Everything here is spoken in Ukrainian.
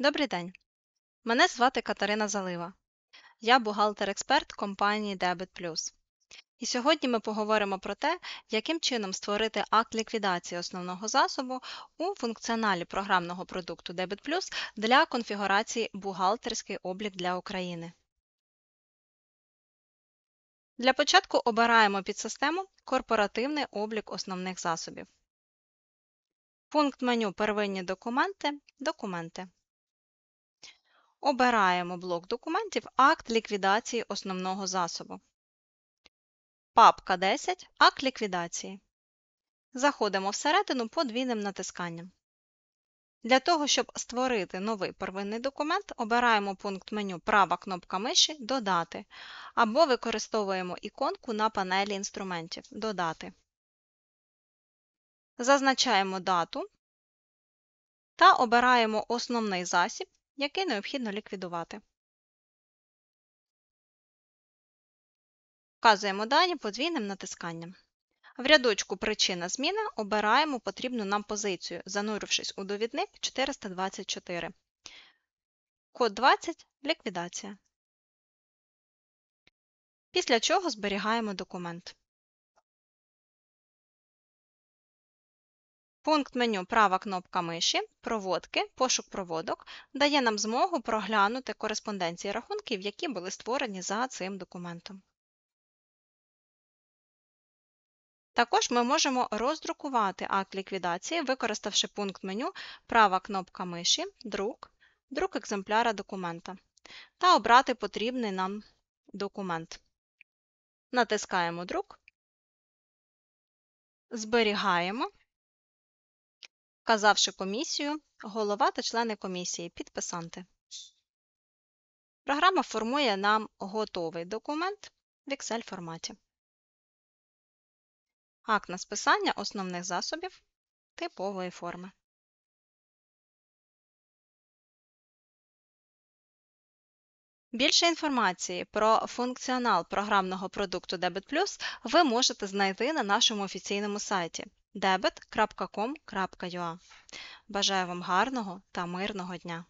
Добрий день. Мене звати Катерина Залива. Я бухгалтер-експерт компанії Debit. І сьогодні ми поговоримо про те, яким чином створити акт ліквідації основного засобу у функціоналі програмного продукту Debit Plus для конфігурації Бухгалтерський облік для України. Для початку обираємо підсистему Корпоративний облік основних засобів. Пункт меню Первинні документи Документи. Обираємо блок документів Акт ліквідації основного засобу. Папка 10 Акт ліквідації. Заходимо всередину подвійним натисканням. Для того, щоб створити новий первинний документ, обираємо пункт меню Права кнопка миші Додати або використовуємо іконку на панелі інструментів Додати. Зазначаємо дату та обираємо основний засіб, який необхідно ліквідувати. Вказуємо дані подвійним натисканням. В рядочку Причина зміни обираємо потрібну нам позицію, занурившись у довідник 424. Код 20 Ліквідація. Після чого зберігаємо документ. Пункт меню Права кнопка миші Проводки, пошук проводок дає нам змогу проглянути кореспонденції рахунків, які були створені за цим документом. Також ми можемо роздрукувати акт ліквідації, використавши пункт меню Права кнопка миші Друк, друк екземпляра документа та обрати потрібний нам документ. Натискаємо Друк, зберігаємо вказавши комісію, голова та члени комісії підписанти. Програма формує нам готовий документ в Excel форматі. Акт на списання основних засобів типової форми. Більше інформації про функціонал програмного продукту Debit ви можете знайти на нашому офіційному сайті debit.com.ua. Бажаю вам гарного та мирного дня!